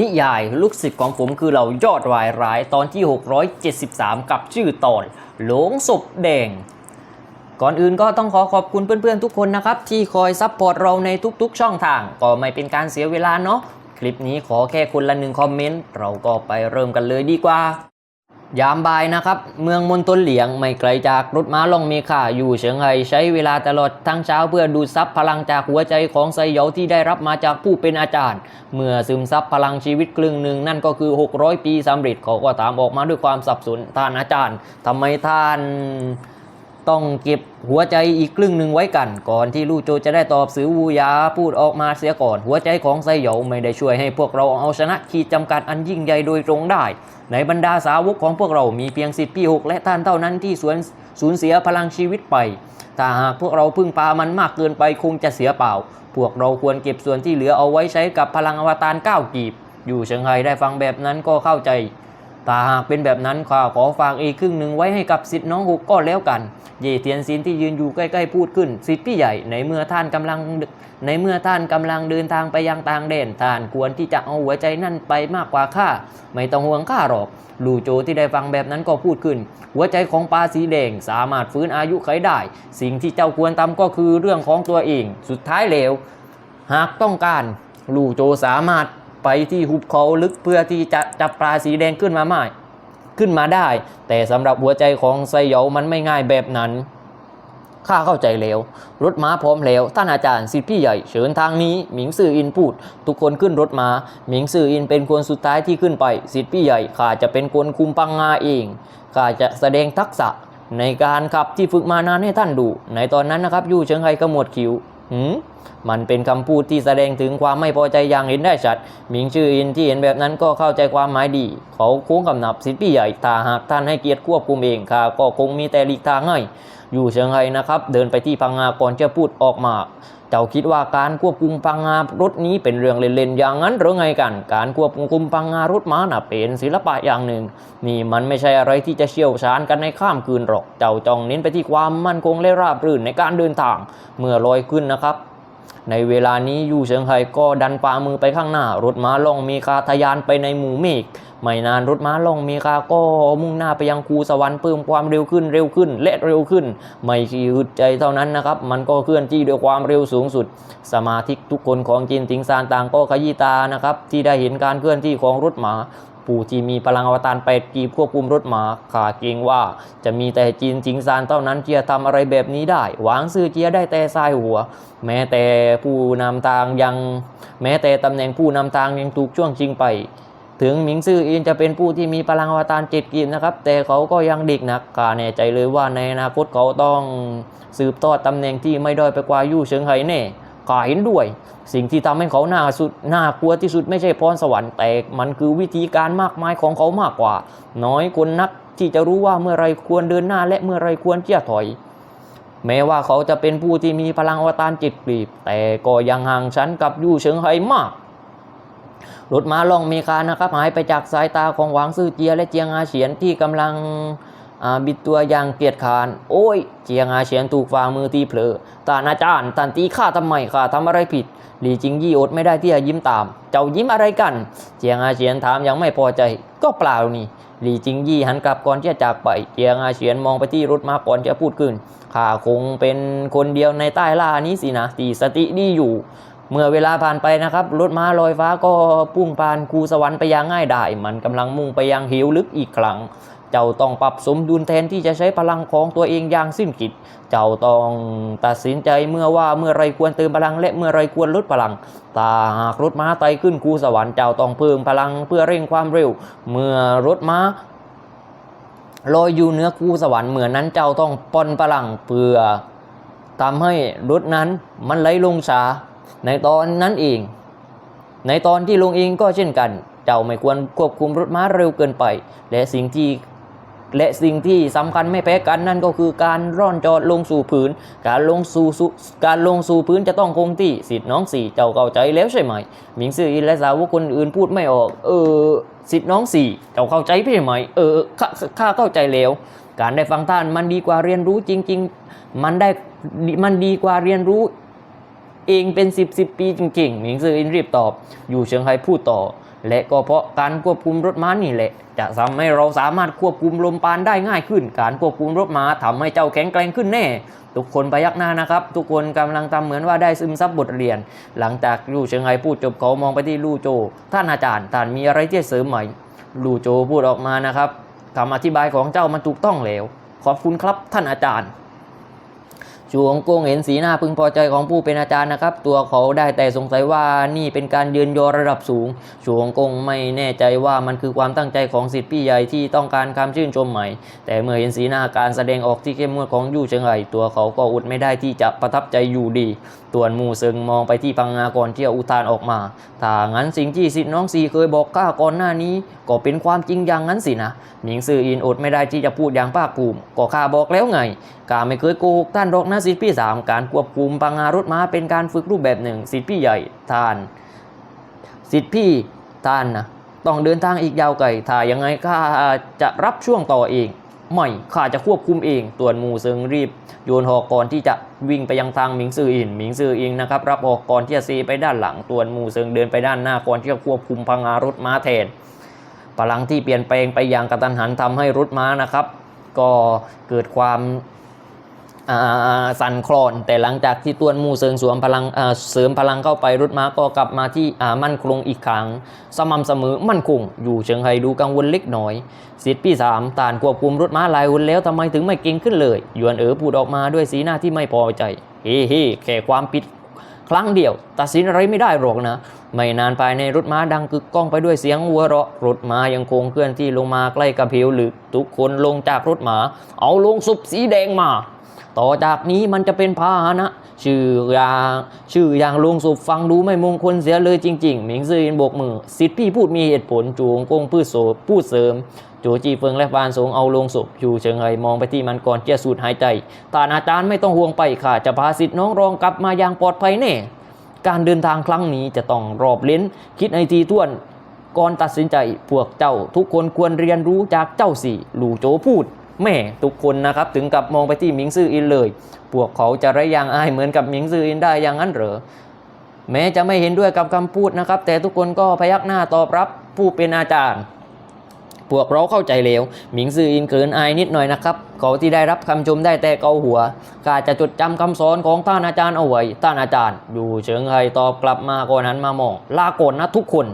นิยายลูกศิษย์ของผมคือเรายอดวายร้ายตอนที่ 673 กับชื่อตอนหลงศพแดง ก่อนอื่นก็ต้องขอขอบคุณเพื่อนๆทุกคนนะครับ ที่คอยซัพพอร์ตเราในทุกๆช่องทาง ก็ไม่เป็นการเสียเวลาเนาะคลิปนี้ขอแค่คนละหนึ่งคอมเมนต์ เราก็ไปเริ่มกันเลยดีกว่า ยามบ่ายนะครับ เมืองมณฑลเหลียงไม่ไกลจากรถม้าล่องเมฆาอยู่เฉิงไฮใช้เวลาตลอดทั้งเช้าเพื่อดูดซับพลังจากหัวใจของไซเหยาที่ได้รับมาจากผู้เป็นอาจารย์ เมื่อซึมซับพลังชีวิตครึ่งหนึ่งนั่นก็คือ 600 ปีสำเร็จเขาก็ถามออกมาด้วยความสับสนท่านอาจารย์ทำไมท่าน ต้องเก็บหัวใจอีกครึ่งหนึ่งไว้กัน ก่อนที่ลู่โจจะได้ตอบสือวูยาพูดออกมาเสียก่อน หัวใจของไซเหยาไม่ได้ช่วยให้พวกเราเอาชนะขีดจำกัดอันยิ่งใหญ่โดยตรงได้ ในบรรดาสาวกของพวกเรามีเพียงสิทธิพี่หกและท่านเท่านั้นที่สวนสูญเสียพลังชีวิตไป ถ้าหากพวกเราพึ่งพามันมากเกินไปคงจะเสียเปล่า พวกเราควรเก็บส่วนที่เหลือเอาไว้ใช้กับพลังอวตารก้ากีบ อยู่เชิงไฮได้ฟังแบบนั้นก็เข้าใจ ถ้าหากเป็นแบบนั้นข้าขอฝากอีกครึ่งหนึ่งไว้ให้กับสิทธิ์น้องหกก็แล้วกัน เย่เทียนซินที่ยืนอยู่ใกล้ๆพูดขึ้น สิทธิ์พี่ใหญ่ในเมื่อท่านกำลังในเมื่อท่านกำลังเดินทางไปยังต่างแดนท่านควรที่จะเอาหัวใจนั่นไปมากกว่าข้าไม่ต้องห่วงข้าหรอกลูโจที่ได้ฟังแบบนั้นก็พูดขึ้น หัวใจของปลาสีแดงสามารถฟื้นอายุไขได้ สิ่งที่เจ้าควรทำก็คือเรื่องของตัวเอง สุดท้ายแล้วหากต้องการลูโจสามารถ ไปที่หุบเขาลึกเพื่อที่จะจับปลาสีแดงขึ้นมาไม่ขึ้นมาได้ แต่สำหรับหัวใจของไซเหยามันไม่ง่ายแบบนั้นข้าเข้าใจแล้ว รถม้าพร้อมแล้ว ท่านอาจารย์สิทธิพี่ใหญ่เชิญทางนี้ หมิงซื่ออินพูด ทุกคนขึ้นรถม้าหมิงซื่ออินเป็นคนสุดท้ายที่ขึ้นไป สิทธิพี่ใหญ่ข้าจะเป็นคนคุมปังงาเองข้าจะแสดงทักษะในการขับที่ฝึกมานานให้ท่านดู ในตอนนั้นนะครับยู่เชิงไฮขมวดคิ้ว มันเป็นคำพูดที่แสดงถึงความไม่พอใจอย่างเห็นได้ชัดหมิงชื่ออินที่เห็นแบบนั้นก็เข้าใจความหมายดี เขาโค้งกำนับสิทธิพี่ใหญ่ถ้าหากท่านให้เกียรติควบคุมเองค่ะก็คงมีแต่หลีกทางให้อยู่เชิงไฮนะครับ เดินไปที่พังงาก่อนจะพูดออกมา เจ้าคิดว่าการควบคุมพังงารถนี้เป็นเรื่องเล่นๆอย่างนั้นหรือไงกัน การควบคุมพังงารถม้าน่ะเป็นศิลปะอย่างหนึ่ง นี่มันไม่ใช่อะไรที่จะเชี่ยวชาญกันในข้ามคืนหรอก เจ้าจองเน้นไปที่ความมั่นคงและราบรื่นในการเดินทาง เมื่อลอยขึ้นนะครับ ในเวลานี้ยู่เฉิงไห่ก็ดันฝ่ามือไปข้างหน้า รถม้าล่องมีคาทะยานไปในหมู่เมฆไม่นานรถม้าล่องมีคาก็มุ่งหน้าไปยังคูสวรรค์เพิ่มความเร็วขึ้นเร็วขึ้นและเร็วขึ้น ไม่ขี่หึดใจเท่านั้นนะครับ มันก็เคลื่อนที่ด้วยความเร็วสูงสุด สมาธิทุกคนของจินติงซานต่างก็ขยี้ตานะครับ ที่ได้เห็นการเคลื่อนที่ของรถม้า ผู้ที่มีพลังอวตารแปดกีบควบคุมรถม้าขาเกรงว่าจะมีแต่จีนจิงซานเท่านั้นที่จะทำอะไรแบบนี้ได้ หวางซื่อเจียได้แต่ทรายหัว แม้แต่ผู้นำทางยัง แม้แต่ตำแหน่งผู้นำทางยังถูกช่วงชิงไป ถึงหมิงซื่ออินจะเป็นผู้ที่มีพลังอวตารเจ็ดกีบนะครับ แต่เขาก็ยังเด็กนักกาแน่ใจเลยว่าในอนาคตเขาต้องสืบทอดตำแหน่งที่ไม่ด้อยไปกว่ายู่เฉิงไห่แน่ กาเห็นด้วย สิ่งที่ทำให้เขาหน้าสุดหน่ากลัวที่สุดไม่ใช่พรสวรรค์แต่มันคือวิธีการมากมายของเขามากกว่า น้อยคนนักที่จะรู้ว่าเมื่อไรควรเดินหน้าและเมื่อไรควรเจียถอย แม้ว่าเขาจะเป็นผู้ที่มีพลังอวตารจิตกรีบ แต่ก็ยังห่างชั้นกับยู่เฉิงไห่มากรถม้าล่องเมคานะครับหายไปจากสายตาของหวางซื่อเจียและเจียงอาเฉียนที่กำลัง บิดตัวอย่างเกียจขาน โอ้ย เจียงอาเฉียนถูกฝ่ามือตีเผลอตานอาจารย์ตันตีข้าทำไมข้าทำอะไรผิด หลี่จิงยี่อดไม่ได้ที่จะยิ้มตาม เจ้ายิ้มอะไรกัน เจียงอาเฉียนถามยังไม่พอใจ ก็เปล่านี่ หลี่จิงยี่หันกลับก่อนที่จะจากไป เจียงอาเฉียนมองไปที่รถม้าก่อนจะพูดขึ้น ข้าคงเป็นคนเดียวในใต้ล่านี้สินะที่สติดีอยู่เมื่อเวลาผ่านไปนะครับ รถม้าลอยฟ้าก็พุ่งผ่านคูสวรรค์ไปย่างง่ายไดายมันกำลังมุ่งไปยังเหวลึกอีกครั้ง เจ้าต้องปรับสมดุลแทนที่จะใช้พลังของตัวเองอย่างสิ้นกิจเจ้าต้องตัดสินใจเมื่อว่าเมื่อไรควรเติมพลังและเมื่อไรควรลดพลังถ้าหากรถม้าไต่ขึ้นคูสวรรค์เจ้าต้องเพิ่มพลังเพื่อเร่งความเร็ว เมื่อรถม้าลอยอยู่เหนือคูสวรรค์เหมือนนั้นเจ้าต้องปอนพลังเพื่อทำให้รถนั้นมันไหลลงช้าในตอนนั้นเอง ในตอนที่ลงเองก็เช่นกัน เจ้าไม่ควรควบคุมรถม้าเร็วเกินไป และสิ่งที่ และสิ่งที่สำคัญไม่แพ้กันนั่นก็คือการร่อนจอดลงสู่พื้นการลงสู่สุการลงสู่พื้นจะต้องคงที่สิทธิ์น้องสี่เจ้าเข้าใจแล้วใช่ไหมหมิงซื่ออินและสาวกคนอื่นพูดไม่ออก เออสิทธิ์น้องสี่เจ้าเข้าใจใช่ไหม เออข้าข้าเข้าใจแล้วการได้ฟังท่านมันดีกว่าเรียนรู้จริง ๆ มันได้มันดีกว่าเรียนรู้เองเป็นสิบสิบปีจริงๆหมิงซืออินรีบตอบ อยู่เฉิงไฮพูดต่อ และก็เพราะการควบคุมรถม้านี่แหละ จะทำให้เราสามารถควบคุมลมปานได้ง่ายขึ้น การควบคุมรถม้าทำให้เจ้าแข็งแกร่งขึ้นแน่ ทุกคนพยักหน้านะครับ ทุกคนกำลังทำเหมือนว่าได้ซึมซับบทเรียน หลังจากลู่เชิงไฮพูดจบเขามองไปที่ลู่โจ ท่านอาจารย์ท่านมีอะไรที่จะเสริมไหมลู่โจพูดออกมานะครับคำอธิบายของเจ้ามันถูกต้องแล้ว ขอบคุณครับท่านอาจารย์ ชูฮงกงเห็นสีหน้าพึงพอใจของผู้เป็นอาจารย์นะครับ ตัวเขาได้แต่สงสัยว่านี่เป็นการเยืนยอระดับสูงชูฮงกงไม่แน่ใจว่ามันคือความตั้งใจของสิทธิพี่ใหญ่ที่ต้องการคำชื่นชมใหม่ แต่เมื่อเห็นสีหน้าการแสดงออกที่เข้มงวดของยู่เฉิงไห่ตัวเขาก็อดไม่ได้ที่จะประทับใจอยู่ดีตัวนมูเซิงมองไปที่พังงาก่อนที่อุทานออกมาถ้างั้นสิ่งที่สิทธิน้องซีเคยบอกข้าก่อนหน้านี้ ก็เป็นความจริงอย่างนั้นสินะหมิงซืออินอดไม่ได้ที่จะพูดอย่างภาคภูมิก็ข้าบอกแล้วไงข้าไม่เคยโกหกท่านหรอกนะสิทธิพี่สามการควบคุมพังงารถม้าเป็นการฝึกรูปแบบหนึ่งสิทธิพี่ใหญ่ท่านสิทธิ์พี่ท่านนะต้องเดินทางอีกยาวไกลถ้ายังไงข้าจะรับช่วงต่อเองไม่ข้าจะควบคุมเองตัวนหมูเซิงรีบ โยนหอกก่อนที่จะวิ่งไปยังทางหมิงซืออินหมิงซืออิงนะครับรับหอกก่อนที่จะซีไปด้านหลังตัวนหมูเซิงเดินไปด้านหน้าก่อนที่จะควบคุมพังงารถม้าแทนพลังที่เปลี่ยนแปลงไปอย่างกระตันหันทำให้รถม้านะครับ ก็เกิดความ สั่นคลอน แต่หลังจากที่ต้วนมูเสริมสวมพลังอ่าเสริมพลังเข้าไปรุดม้าก็กลับมาที่มั่นคงอีกครั้ง สม่ำเสมอมั่นคง อยู่เชิงไฮดูกังวลเล็กน้อยสิทธิ์พี่สามตานควบคุมรุดม้าลายคนแล้วทำไมถึงไม่เก่งขึ้นเลย ยวนเอ๋อพูดออกมาด้วยสีหน้าที่ไม่พอใจ เฮ้เฮ้แค่ความผิด ครั้งเดียว ตัดสินอะไรไม่ได้หรอกนะ ไม่นานภายในรถม้าดังกึกก้องไปด้วยเสียงหัวเราะ รถม้ายังคงเคลื่อนที่ลงมาใกล้กับเหวลึกทุกคนลงจากรถม้า เอาลงศพสีแดงมา ต่อจากนี้มันจะเป็นพาหนะ ชื่ออย่างชื่ออย่างลงศพฟังดูไม่มงคลเสียเลยจริงๆหมิงซืออินโบกมือ สิทธิพี่พูดมีเหตุผลจูงกงพืชโสพูดเสริม จจีเฟิงและฟานสงเอาลงศพอยู่เชิงไฮมองไปที่มันก่อนจะสูดหายใจตาอาจารย์ไม่ต้องห่วงไปค่ะ จะพาสิทธิ์น้องรองกลับมาอย่างปลอดภัยแน่ การเดินทางครั้งนี้จะต้องรอบเล้น คิดในทีท่วนก่อนตัดสินใจพวกเจ้าทุกคนควรเรียนรู้จากเจ้าสี่หลู่โจพูด แม่ทุกคนนะครับถึงกับมองไปที่หมิงซื่ออินเลย พวกเขาจะไรยังอายเหมือนกับหมิงซื่ออินได้อย่างนั้นเหรอแม้จะไม่เห็นด้วยกับคำพูดนะครับ แต่ทุกคนก็พยักหน้าตอบรับผู้เป็นอาจารย์ พวกเราเข้าใจแล้วหมิงซืออินเกินอายนิดหน่อยนะครับเขาที่ได้รับคำชมได้แต่เกาหัวกาจะจดจำคำสอนของท่านอาจารย์เอาไว้ท่านอาจารย์ อยู่เฉิงไฮตอบกลับมาก่อนนั้นมามองลาโกนนะทุกคน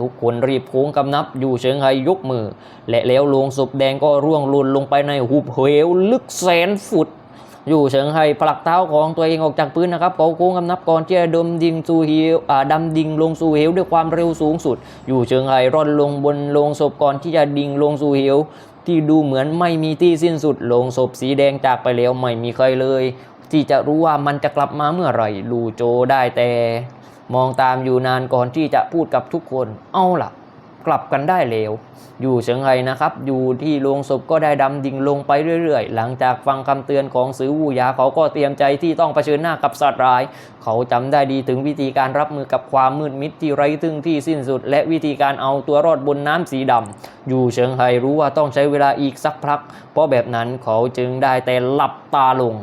ทุกคนรีบโค้งกำนับอยู่เฉิงไฮยกมือ และแล้วลวงศพแดงก็ร่วงหลุนลงไปในหุบเหวลึกแสนฟุต อยู่เฉิงไฮผลักเท้าของตัวเองออกจากพื้นนะครับเขาโค้งกำนับก่อนที่จะดมดิงสู่เหวอ่าดำดิ่งลงสู่เหวด้วยความเร็วสูงสุด อยู่เชิงไฮร่อนลงบนโลงศพก่อนที่จะดิงลงสู่เหวที่ดูเหมือนไม่มีที่สิ้นสุดโลงศพสีแดงจากไปแล้วไม่มีใครเลย ที่จะรู้ว่ามันจะกลับมาเมื่อไหร่ลูโจได้แต่ มองตามอยู่นานก่อนที่จะพูดกับทุกคน เอาล่ะ กลับกันได้แล้วอยู่เฉิงไฮนะครับ อยู่ที่โรงศพก็ได้ดำดิ่งลงไปเรื่อยๆ หลังจากฟังคำเตือนของสือวูยาเขาก็เตรียมใจที่ต้องเผชิญหน้ากับสัตว์ร้าย เขาจำได้ดีถึงวิธีการรับมือกับความมืดมิดที่ไร้ทึ่งที่สิ้นสุด และวิธีการเอาตัวรอดบนน้ำสีดำอยู่เฉิงไฮรู้ว่าต้องใช้เวลาอีกสักพัก เพราะแบบนั้นเขาจึงได้แต่หลับตาลง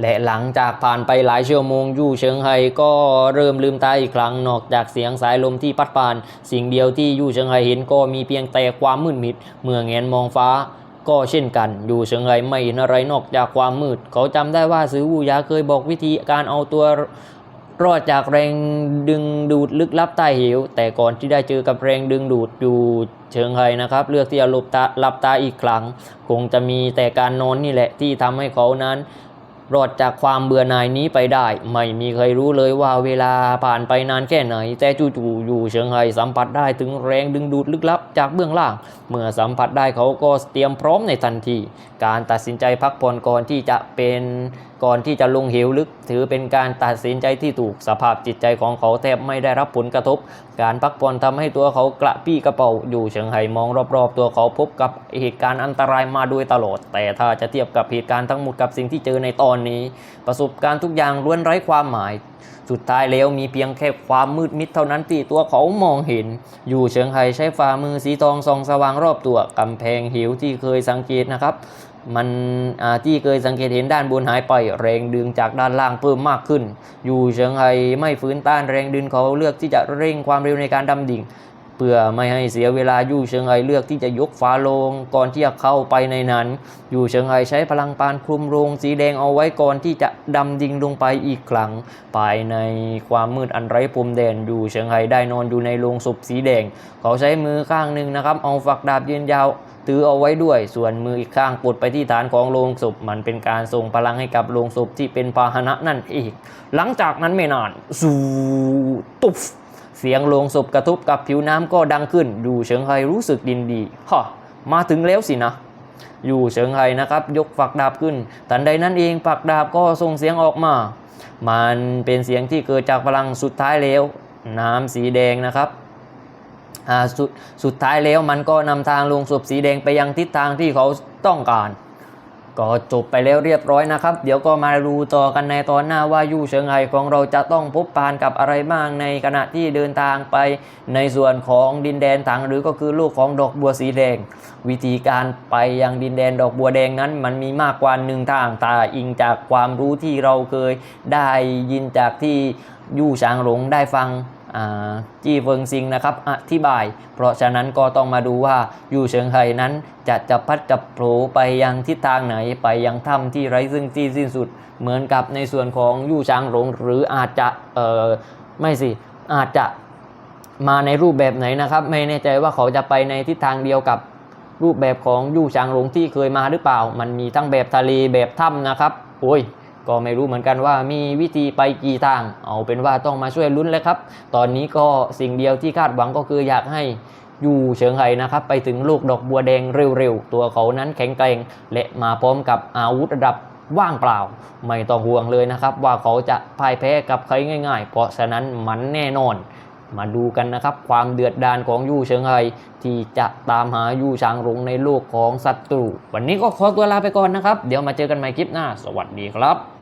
และหลังจากผ่านไปหลายชั่วโมงยู่เฉิงไฮก็เริ่มลืมตาอีกครั้งนอกจากเสียงสายลมที่พัดผ่าน สิ่งเดียวที่ยู่เฉิงไฮเห็นก็มีเพียงแต่ความมืดมิด เมื่อแงนมองฟ้าก็เช่นกันอยู่เฉิงไฮไม่เห็นอะไรนอกจากความมืด เขาจำได้ว่าซื้อวูยาเคยบอกวิธีการเอาตัวรอดจากแรงดึงดูดลึกลับใต้เหว แต่ก่อนที่ได้เจอกับแรงดึงดูดอยู่เชิงไฮนะครับ เลือกที่จะหลบตาหลับตาอีกครั้ง คงจะมีแต่การนอนนี่แหละที่ทำให้เขานั้น รอดจากความเบื่อหน่ายนี้ไปได้ ไม่มีใครรู้เลยว่าเวลาผ่านไปนานแค่ไหน แต่จู่ๆอยู่เฉิงไฮสัมผัสได้ถึงแรงดึงดูดลึกลับจากเบื้องล่าง เมื่อสัมผัสได้เขาก็เตรียมพร้อมในทันที การตัดสินใจพักผ่อนก่อนที่จะเป็นก่อนที่จะลงเหวลึก ถือเป็นการตัดสินใจที่ถูกสภาพจิตใจของเขาแทบไม่ได้รับผลกระทบ การพักผ่อนทำให้ตัวเขากระปี้กระเป๋าอยู่เฉิงไฮมองรอบๆ ตัวเขาพบกับเหตุการณ์อันตรายมาโดยตลอด แต่ถ้าจะเทียบกับเหตุการณ์ทั้งหมดกับสิ่งที่เจอในตอนนี้ ประสบการณ์ทุกอย่างล้วนไร้ความหมายสุดท้ายแล้วมีเพียงแค่ความมืดมิดเท่านั้นที่ตัวเขามองเห็น อยู่เฉิงไฮใช้ฝ่ามือสีทองส่องสว่างรอบตัวกำแพงหิวที่เคยสังเกตนะครับ มันที่เคยสังเกตเห็นด้านบนหายไป แรงดึงจากด้านล่างเพิ่มมากขึ้น อยู่เฉิงไฮไม่ฝืนต้านแรงดึงเขาเลือกที่จะเร่งความเร็วในการดำดิ่ง เพื่อไม่ให้เสียเวลายู่เชิงไอเลือกที่จะยกฝาโลงก่อนที่จะเข้าไปในนั้น อยู่เชิงไอใช้พลังปานคลุมโรงสีแดงเอาไว้ก่อนที่จะดำดิ่งลงไปอีกครั้ง ภายในความมืดอันไร้พรมแดนอยู่เชิงไอได้นอนอยู่ในโรงศพสีแดง เขาใช้มือข้างหนึ่งนะครับเอาฝักดาบยืนยาว ถือเอาไว้ด้วย ส่วนมืออีกข้างกดไปที่ฐานของโลงศพ มันเป็นการส่งพลังให้กับโลงศพที่เป็นพาหนะนั่นเอง หลังจากนั้นไม่นานสูตุบเสียงโลงศพกระทบกับผิวน้ำก็ดังขึ้น อยู่เฉิงไฮรู้สึกดินดีฮะมาถึงแล้วสินะ อยู่เฉิงไฮนะครับ ยกฝักดาบขึ้น ทันใดนั้นเองฝักดาบก็ส่งเสียงออกมา มันเป็นเสียงที่เกิดจากพลังสุดท้ายแล้ว น้ำสีแดงนะครับ สุดสุดท้ายแล้วมันก็นำทางลงศพสีแดงไปยังทิศทางที่เขาต้องการ ก็จบไปแล้วเรียบร้อยนะครับ เดี๋ยวก็มาดูต่อกันในตอนหน้าว่ายู่เฉิงไห่ของเราจะต้องพบปานกับอะไรบ้างในขณะที่เดินทางไปในส่วนของดินแดนถังหรือก็คือลูกของดอกบัวสีแดง วิธีการไปยังดินแดนดอกบัวแดงนั้น มันมีมากกว่าหนึ่งทางตาอิงจากความรู้ที่เราเคยได้ยินจากที่ยู่ช้างหลงได้ฟัง จี้เฟิงซิงนะครับอธิบาย เพราะฉะนั้นก็ต้องมาดูว่าอยู่เฉิงไห่นั้นจะจะพัดจะโผล่ไปยังทิศทางไหนไปยังถ้ำที่ไร้ซึ่งที่สิ้นสุด เหมือนกับในส่วนของยู่ช้างหลง หรืออาจจะเออไม่สิอาจจะมาในรูปแบบไหนนะครับ ไม่แน่ใจว่าเขาจะไปในทิศทางเดียวกับรูปแบบของยู่ช้างหลงที่เคยมาหรือเปล่า มันมีทั้งแบบทะเลแบบถ้ำนะครับโอ้ย ก็ไม่รู้เหมือนกันว่ามีวิธีไปกี่ทาง เอาเป็นว่าต้องมาช่วยลุ้นเลยครับ ตอนนี้ก็สิ่งเดียวที่คาดหวังก็คืออยากให้อยู่เฉิงไห่นะครับ ไปถึงลูกดอกบัวแดงเร็วๆ ตัวเขานั้นแข็งแกร่งและมาพร้อมกับอาวุธระดับว่างเปล่า ไม่ต้องห่วงเลยนะครับ ว่าเขาจะพ่ายแพ้กับใครง่าย ๆ เพราะฉะนั้นมันแน่นอน มาดูกันนะครับ ความเดือดดาลของยู่เฉิงไห่ที่จะตามหายู่ชางหลงในโลกของศัตรู วันนี้ก็ขอตัวลาไปก่อนนะครับ เดี๋ยวมาเจอกันใหม่คลิปหน้า สวัสดีครับ